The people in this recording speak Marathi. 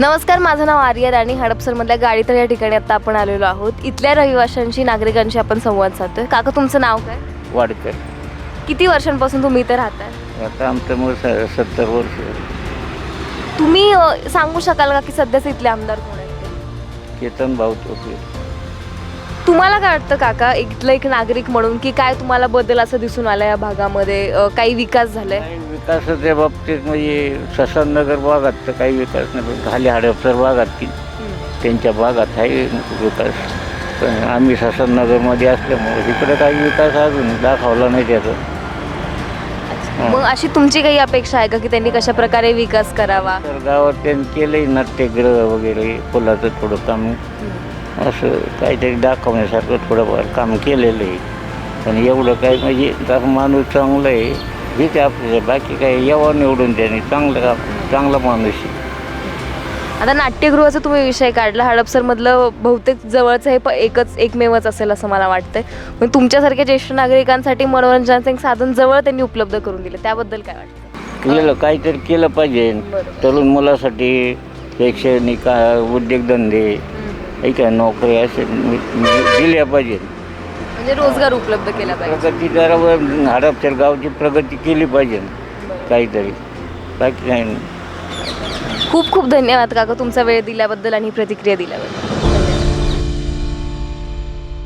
नमस्कार माझं नाव आर्या राणी. हडपसरमधल्या गाडीतर या ठिकाणी आता आपण आलेलो आहोत. इथल्या रहिवाशांशी नागरिकांशी आपण संवाद साधतोय. काका तुमचं नाव काय? वाडकर. किती वर्षांपासून तुम्ही इथे राहताय? आता आमचं स- सत्तर वर्ष. तुम्ही अ, सांगू शकाल का की सध्याचे इथले आमदार कोण आहेत? ते? केतन भाऊ टोपे तुम्हाला काय वाटतं काका? इथलं एक नागरिक म्हणून की काय तुम्हाला बदल असं दिसून आला या भागामध्ये? अ, काही विकास झालाय? विकासाच्या बाबतीत म्हणजे ससाननगर भागात तर काही विकास नाही पण खाली हडपसर भागात की त्यांच्या भागात आहे विकास. पण आम्ही ससाननगरमध्ये असल्यामुळे इकडे काही विकास अजून दाखवला नाही त्याचा. मग अशी तुमची काही अपेक्षा आहे का की त्यांनी कशा प्रकारे विकास करावा? तर गावात त्यांनी केलंय नाट्यगृह वगैरे फुलाचं थोडं काम. असं काहीतरी दाखवण्यासारखं थोडंफार काम केलेलं आहे. पण एवढं काय म्हणजे माणूस चांगलं आहे हेच आपल्याला बाकी काय यावं निवडून त्याने चांगलं काम चांगला माणूस आहे. आता नाट्यगृहाचा तुम्ही विषय काढला. हडपसरमधलं बहुतेक जवळचं हे प एकच एकमेवच असेल असं मला वाटतंय. पण तुमच्यासारख्या ज्येष्ठ नागरिकांसाठी मनोरंजनाचं एक साधन जवळ त्यांनी उपलब्ध करून दिलं. त्याबद्दल काय वाटतं केलं काहीतरी केलं पाहिजे. तरुण मुलासाठी शैक्षणिक उद्योगधंदे काही काय नोकरी असे दिल्या पाहिजे. म्हणजे रोजगार उपलब्ध केला पाहिजे. प्रगती जरा हडपसर गावची प्रगती केली पाहिजे. काहीतरी. बाकी काही नाही. खूप खूप धन्यवाद काका तुमचा वेळ दिल्याबद्दल आणि प्रतिक्रिया दिल्याबद्दल.